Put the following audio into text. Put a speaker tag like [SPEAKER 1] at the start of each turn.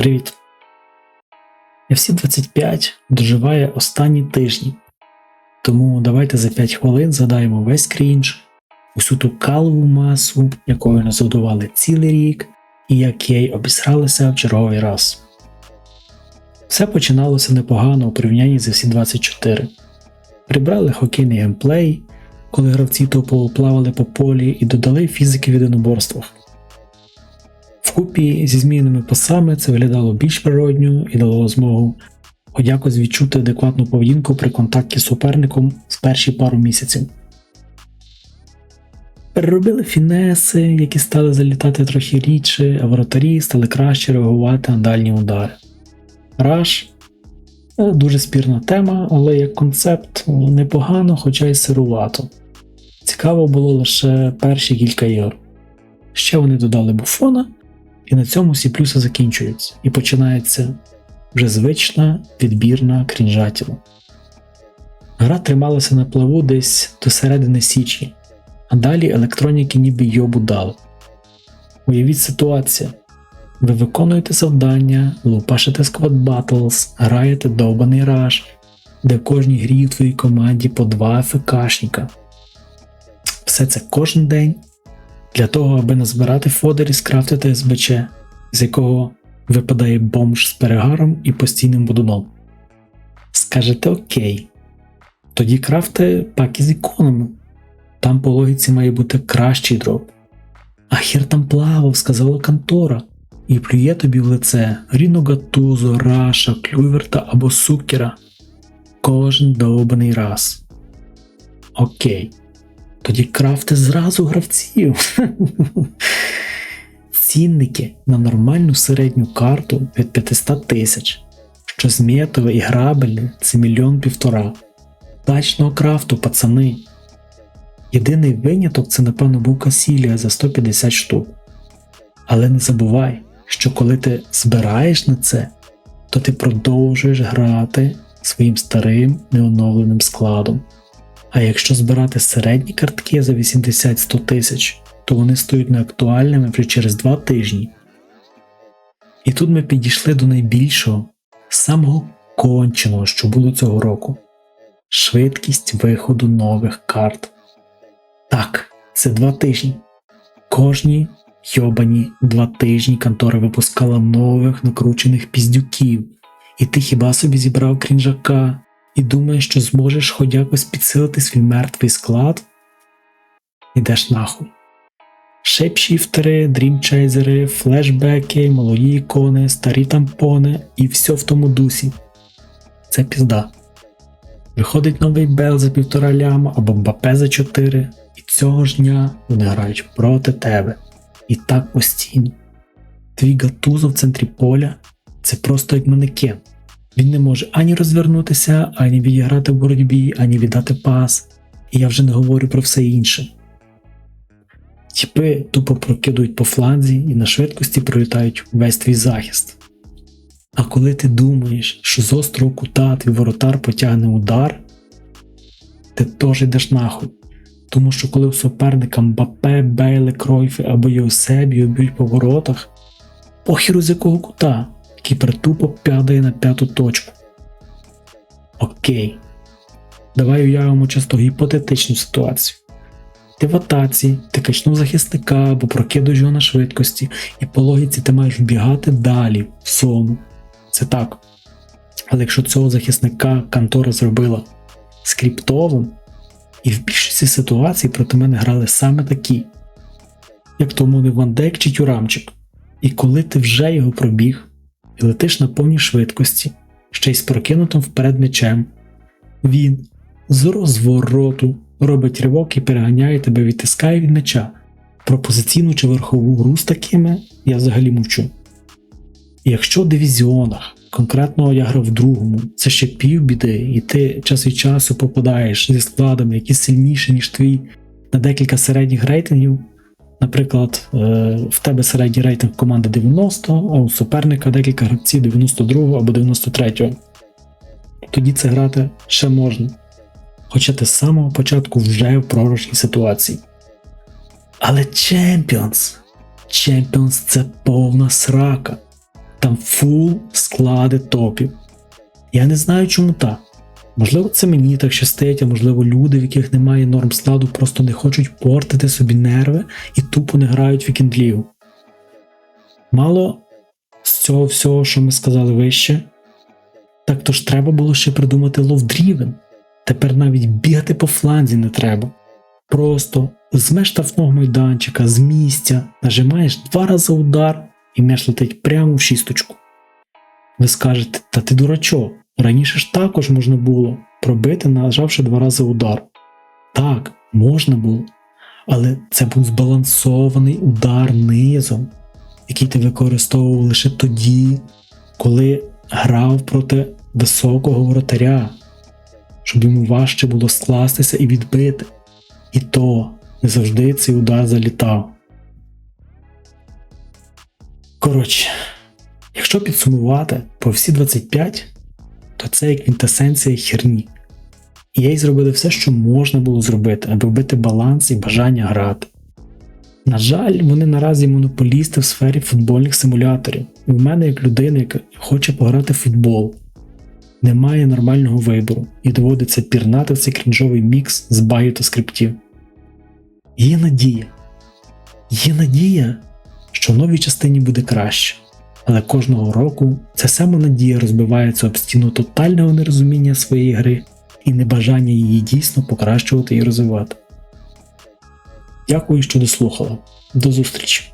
[SPEAKER 1] Привіт. FC 25 доживає останні тижні. Тому давайте за 5 хвилин згадаємо весь крінж, усю ту калову масу, якою нас годували цілий рік, і як їй обісралися в черговий раз. Все починалося непогано у порівнянні з FC 24. Прибрали хокейний геймплей, коли гравці топово плавали по полі і додали фізики в єдиноборствах. Вкупі зі зміненими пасами це виглядало більш природньо і дало змогу хоч якось відчути адекватну поведінку при контакті з суперником в перші пару місяців. Переробили фінеси, які стали залітати трохи рідше, а воротарі стали краще реагувати на дальні удари. Раш дуже спірна тема, але як концепт непогано, хоча й сирувато. Цікаво було лише перші кілька ігор. Ще вони додали буфона, і на цьому всі плюси закінчуються, і починається вже звична відбірна крінжатіла. Гра трималася на плаву десь до середини січні, а далі електроніки ніби йобу дали. Уявіть ситуацію. Ви виконуєте завдання, лупашите Squad Battles, граєте довбаний раш, де в кожній грі в твоїй команді по два ФКшника. Все це кожен день для того, аби назбирати фодер і скрафтити СБЧ, з якого випадає бомж з перегаром і постійним будуном. Скажете окей. Тоді крафте паки з іконами. Там по логіці має бути кращий дроп. А хер там плавав, сказала контора, і плює тобі в лице Ріно Гатузо, Раша, Клюверта або Сукера. Кожен довбаний раз. Окей. Тоді крафти зразу гравців. Цінники на нормальну середню карту від 500 тисяч, що змітове і грабельне це мільйон півтора. Тачного крафту, пацани. Єдиний виняток це, напевно, був Касілія за 150 штук. Але не забувай, що коли ти збираєш на це, то ти продовжуєш грати своїм старим неоновленим складом. А якщо збирати середні картки за 80-100 тисяч, то вони стають неактуальними вже через 2 тижні. І тут ми підійшли до найбільшого, самого конченого, що було цього року швидкість виходу нових карт. Так, це 2 тижні. Кожні йобані 2 тижні контора випускала нових накручених піздюків, і ти хіба собі зібрав крінжака і думаєш, що зможеш хоч якось підсилити свій мертвий склад? Ідеш нахуй. Шейпшіфтери, дрімчейзери, флешбеки, малої ікони, старі тампони і все в тому дусі. Це пізда. Виходить новий Бел за півтора ляма або Мбапе за 4, і цього ж дня вони грають проти тебе. І так постійно. Твій гатузо в центрі поля це просто як манекен. Він не може ані розвернутися, ані відіграти в боротьбі, ані віддати пас. І я вже не говорю про все інше. Тіпи тупо прокидують по фланзі і на швидкості пролітають весь твій захист. А коли ти думаєш, що з острого кута твій воротар потягне удар, ти теж йдеш нахуй. Тому що коли у суперника Мбапе, Бейле, Кройфи або Єусебі б'ють по воротах, похіру з якого кута, кіпер тупо п'ядає на п'яту точку. Окей. Давай уявимо часто гіпотетичну ситуацію. Ти в атаці, ти качнув захисника або прокидуєш його на швидкості, і по логіці ти маєш вбігати далі, в сон. Це так. Але якщо цього захисника контора зробила скриптовим, і в більшості ситуацій проти мене грали саме такі, як тому не Вандек чи Тюрамчик. І коли ти вже його пробіг і летиш на повній швидкості, ще й з прокинутим вперед мечем, він з розвороту робить ривок і переганяє тебе, відтискає від меча. Про позиційну чи верхову гру з такими я взагалі мовчу. І якщо в дивізіонах, конкретно я грав в другому, це ще півбіди, і ти час від часу попадаєш зі складами, які сильніші, ніж твій на декілька середніх рейтингів. Наприклад, е, в тебе середній рейтинг команди 90, а у суперника декілька гравців 92 або 93. Тоді це грати ще можна хоча ти з самого початку вже в програшній ситуації. Але Champions, Champions це повна срака. Там фул склади топів. Я не знаю, чому так. Можливо, це мені так щастить, а можливо, люди, в яких немає норм складу, просто не хочуть портити собі нерви і тупо не грають в вікендлігу. Мало з цього всього, що ми сказали вище, так то ж треба було ще придумати ловдрівен. Тепер навіть бігати по фланзі не треба. Просто з меж штрафного майданчика, з місця, нажимаєш два рази удар і м'яч летить прямо в шісточку. Ви скажете, та ти дурачок, раніше ж також можна було пробити, нажавши два рази удар. Так, можна було, але це був збалансований удар низом, який ти використовував лише тоді, коли грав проти високого воротаря, щоб йому важче було скластися і відбити. І то не завжди цей удар залітав. Коротше, якщо підсумувати по всі 25, то це як квінтесенція херні. І їй зробили все, що можна було зробити, аби вбити баланс і бажання грати. На жаль, вони наразі монополісти в сфері футбольних симуляторів, і в мене, як людина, яка хоче пограти в футбол, немає нормального вибору і доводиться пірнати в цей крінжовий мікс з багів та скриптів. Є надія. Є надія, що в новій частині буде краще, але кожного року ця сама надія розбивається об стіну тотального нерозуміння своєї гри і небажання її дійсно покращувати і розвивати. Дякую, що дослухали. До зустрічі!